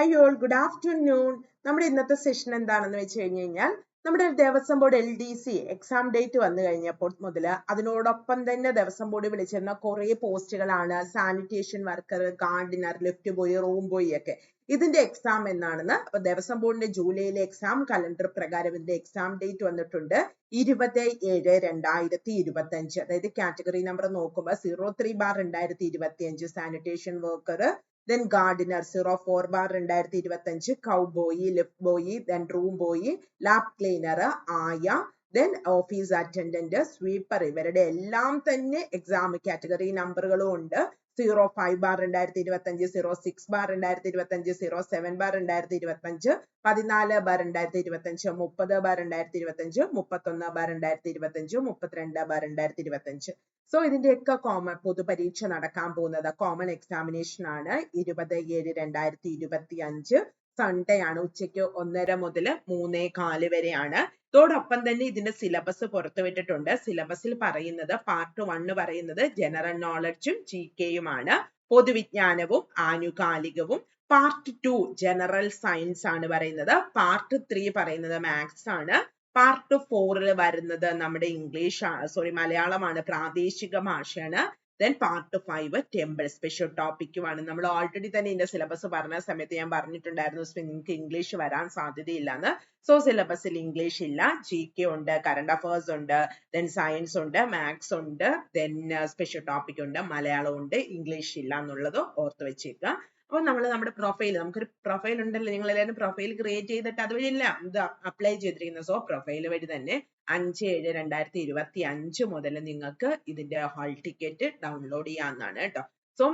Hi all good afternoon നമ്മുടെ ഇന്നത്തെ session എന്താണെന്ന് വെച്ച് കഴിഞ്ഞ് കഴിഞ്ഞാൽ നമ്മുടെ Devaswom board L D C exam date വന്നു കഴിഞ്ഞപ്പോൾ മുതൽ അതിനോടൊപ്പം തന്നെ ദേവസ്വം ബോർഡ് വിളിച്ചിരുന്ന കുറെ പോസ്റ്റുകളാണ് sanitation worker gardener lift boy room boy ഒക്കെ. ഇതിന്റെ എക്സാം എന്നാണെന്ന് അപ്പൊ ദേവസ്വം ബോർഡിന്റെ ജൂലൈയിലെ എക്സാം കലണ്ടർ പ്രകാരം ഇതിന്റെ എക്സാം ഡേറ്റ് വന്നിട്ടുണ്ട്. ഇരുപത് ഏഴ് രണ്ടായിരത്തി ഇരുപത്തി അഞ്ച് അതായത് കാറ്റഗറി നമ്പർ നോക്കുമ്പോൾ സീറോ ത്രീ ബാർ രണ്ടായിരത്തി ഇരുപത്തി അഞ്ച് sanitation worker then gardener zero four bar രണ്ടായിരത്തി ഇരുപത്തി അഞ്ച് cow boy lift boy then room boy lab cleaner ആയ ദെൻ ഓഫീസ് അറ്റൻഡന്റ് സ്വീപ്പർ ഇവരുടെ എല്ലാം തന്നെ എക്സാം കാറ്റഗറി നമ്പറുകളും ഉണ്ട്. സീറോ ഫൈവ് ബാർ രണ്ടായിരത്തി ഇരുപത്തഞ്ച് സീറോ സിക്സ് ബാർ രണ്ടായിരത്തി ഇരുപത്തഞ്ച് സീറോ സെവൻ ബാർ രണ്ടായിരത്തി ഇരുപത്തഞ്ച് പതിനാല് ബാർ രണ്ടായിരത്തി ഇരുപത്തഞ്ച് മുപ്പത് ബാർ രണ്ടായിരത്തി ഇരുപത്തഞ്ച് മുപ്പത്തൊന്ന് ബാർ രണ്ടായിരത്തി ഇരുപത്തഞ്ച് മുപ്പത്തിരണ്ട് ബാർ രണ്ടായിരത്തി ഇരുപത്തഞ്ച് സോ ഇതിന്റെയൊക്കെ കോമൺ പൊതുപരീക്ഷ നടക്കാൻ പോകുന്നത് കോമൺ എക്സാമിനേഷൻ ആണ്. ഇരുപത് ഏഴ് രണ്ടായിരത്തി ഇരുപത്തി അഞ്ച് സൺഡേ ആണ് ഉച്ചയ്ക്ക് ഒന്നര മുതൽ മൂന്നേ കാൽ വരെയാണ്. ഇതോടൊപ്പം തന്നെ ഇതിന്റെ സിലബസ് പുറത്തുവിട്ടിട്ടുണ്ട് സിലബസിൽ പറയുന്നത് പാർട്ട് വണ്ണ് പറയുന്നത് ജനറൽ നോളജും ജി കെയുമാണ് പൊതുവിജ്ഞാനവും ആനുകാലികവും. പാർട്ട് ടു ജനറൽ സയൻസ് ആണ് പറയുന്നത്. പാർട്ട് ത്രീ പറയുന്നത് മാത്സ് ആണ്. പാർട്ട് ഫോറിൽ വരുന്നത് നമ്മുടെ ഇംഗ്ലീഷ് സോറി മലയാളമാണ് പ്രാദേശിക ഭാഷയാണ്. Then part five temple special ടോപ്പിക്കുമാണ് നമ്മൾ ഓൾറെഡി തന്നെ ഇതിന്റെ സിലബസ് പറഞ്ഞ സമയത്ത് ഞാൻ പറഞ്ഞിട്ടുണ്ടായിരുന്നു നിങ്ങൾക്ക് ഇംഗ്ലീഷ് വരാൻ സാധ്യതയില്ലെന്ന്. സോ സിലബസിൽ ഇംഗ്ലീഷ് ഇല്ല. ജി കെ ഉണ്ട് കറണ്ട് അഫേഴ്സ് ഉണ്ട് ദെൻ സയൻസ് ഉണ്ട് മാത്സ് ഉണ്ട് ദെൻ സ്പെഷ്യൽ ടോപ്പിക് ഉണ്ട് മലയാളം ഉണ്ട് ഇംഗ്ലീഷ് ഇല്ല എന്നുള്ളത് ഓർത്ത് വെച്ചേക്കുക. അപ്പൊ നമ്മൾ നമ്മുടെ പ്രൊഫൈൽ നമുക്കൊരു പ്രൊഫൈൽ ഉണ്ടല്ലോ. നിങ്ങൾ എല്ലാവരും പ്രൊഫൈൽ ക്രിയേറ്റ് ചെയ്തിട്ട് അതുവഴി അല്ല ഇത് അപ്ലൈ ചെയ്തിരിക്കുന്ന. സോ പ്രൊഫൈൽ വഴി തന്നെ അഞ്ച് ഏഴ് രണ്ടായിരത്തി ഇരുപത്തി അഞ്ച് മുതൽ നിങ്ങൾക്ക് ഇതിന്റെ ഹാൾ ടിക്കറ്റ് ഡൗൺലോഡ് ചെയ്യാവുന്നതാണ് കേട്ടോ. സോ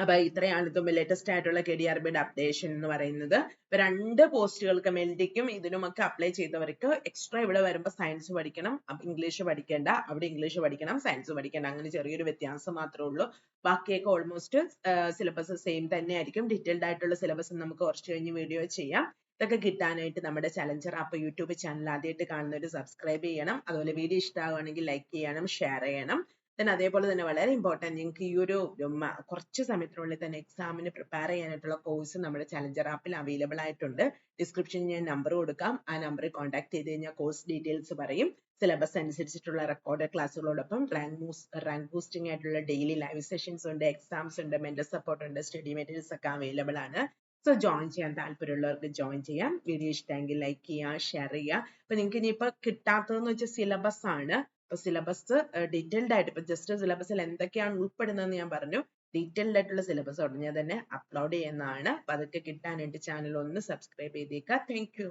അപ്പൊ ഇത്രയാണ് ഇപ്പം ലേറ്റസ്റ്റ് ആയിട്ടുള്ള കെ ഡി ആർ ബിയുടെ അപ്ഡേഷൻ എന്ന് പറയുന്നത്. ഇപ്പൊ രണ്ട് പോസ്റ്റുകൾക്ക് മെൽഡിക്കും ഇതിനുമൊക്കെ അപ്ലൈ ചെയ്തവർക്ക് എക്സ്ട്രാ ഇവിടെ വരുമ്പോൾ സയൻസ് പഠിക്കണം ഇംഗ്ലീഷ് പഠിക്കേണ്ട അവിടെ ഇംഗ്ലീഷ് പഠിക്കണം സയൻസ് പഠിക്കേണ്ട. അങ്ങനെ ചെറിയൊരു വ്യത്യാസം മാത്രമേ ഉള്ളൂ. ബാക്കിയൊക്കെ ഓൾമോസ്റ്റ് സിലബസ് സെയിം തന്നെ ആയിരിക്കും ഡീറ്റെയിൽഡ് ആയിട്ടുള്ള സിലബസ് നമുക്ക് കുറച്ച് കഴിഞ്ഞ് വീഡിയോ ചെയ്യാം. ഇതൊക്കെ കിട്ടാനായിട്ട് നമ്മുടെ ചലഞ്ചർ ആപ്പ് യൂട്യൂബ് ചാനൽ ആദ്യമായിട്ട് കാണുന്നവർ സബ്സ്ക്രൈബ് ചെയ്യണം. അതുപോലെ വീഡിയോ ഇഷ്ടമാവുകയാണെങ്കിൽ ലൈക്ക് ചെയ്യണം ഷെയർ ചെയ്യണം. Then അതേപോലെ തന്നെ വളരെ ഇമ്പോർട്ടന്റ് നിങ്ങൾക്ക് ഈ ഒരു കുറച്ച് സമയത്തിനുള്ളിൽ തന്നെ എക്സാമിന് പ്രിപ്പയർ ചെയ്യാനായിട്ടുള്ള കോഴ്സ് നമ്മുടെ ചലഞ്ചർ ആപ്പിൽ അവൈലബിൾ ആയിട്ടുണ്ട്. ഡിസ്ക്രിപ്ഷനിൽ ഞാൻ നമ്പർ കൊടുക്കാം. ആ നമ്പറിൽ കോൺടാക്ട് ചെയ്ത് കഴിഞ്ഞാൽ കോഴ്സ് ഡീറ്റെയിൽസ് പറയും. സിലബസ് അനുസരിച്ചിട്ടുള്ള റെക്കോർഡ് ക്ലാസ്സുകളോടൊപ്പം റാങ്ക് റാങ്ക് ബൂസ്റ്റിംഗ് ആയിട്ടുള്ള ഡെയിലി ലൈവ് സെഷൻസ് ഉണ്ട് എക്സാംസ് ഉണ്ട് മെന്റൽ സപ്പോർട്ട് ഉണ്ട് സ്റ്റഡി മെറ്റീരിയൽസ് ഒക്കെ അവൈലബിൾ ആണ്. സോ ജോയിൻ ചെയ്യാൻ താല്പര്യമുള്ളവർക്ക് ജോയിൻ ചെയ്യാം. വീഡിയോ ഇഷ്ടമെങ്കിൽ ലൈക്ക് ചെയ്യുക ഷെയർ ചെയ്യുക. അപ്പൊ നിങ്ങൾക്ക് ഇനിയിപ്പോ കിട്ടാത്തതെന്ന് വെച്ചാൽ സിലബസ് ആണ്. അപ്പൊ സിലബസ് ഡീറ്റെയിൽഡ് ആയിട്ട് ഇപ്പൊ ജസ്റ്റ് സിലബസിൽ എന്തൊക്കെയാണ് ഉൾപ്പെടുന്നതെന്ന് ഞാൻ പറഞ്ഞു. ഡീറ്റെയിൽഡ് ആയിട്ടുള്ള സിലബസ് ഉടനെ തന്നെ അപ്ലോഡ് ചെയ്യുന്നതാണ്. അപ്പൊ അതൊക്കെ കിട്ടാനായിട്ട് ചാനൽ ഒന്ന് സബ്സ്ക്രൈബ് ചെയ്തേക്കുക. താങ്ക്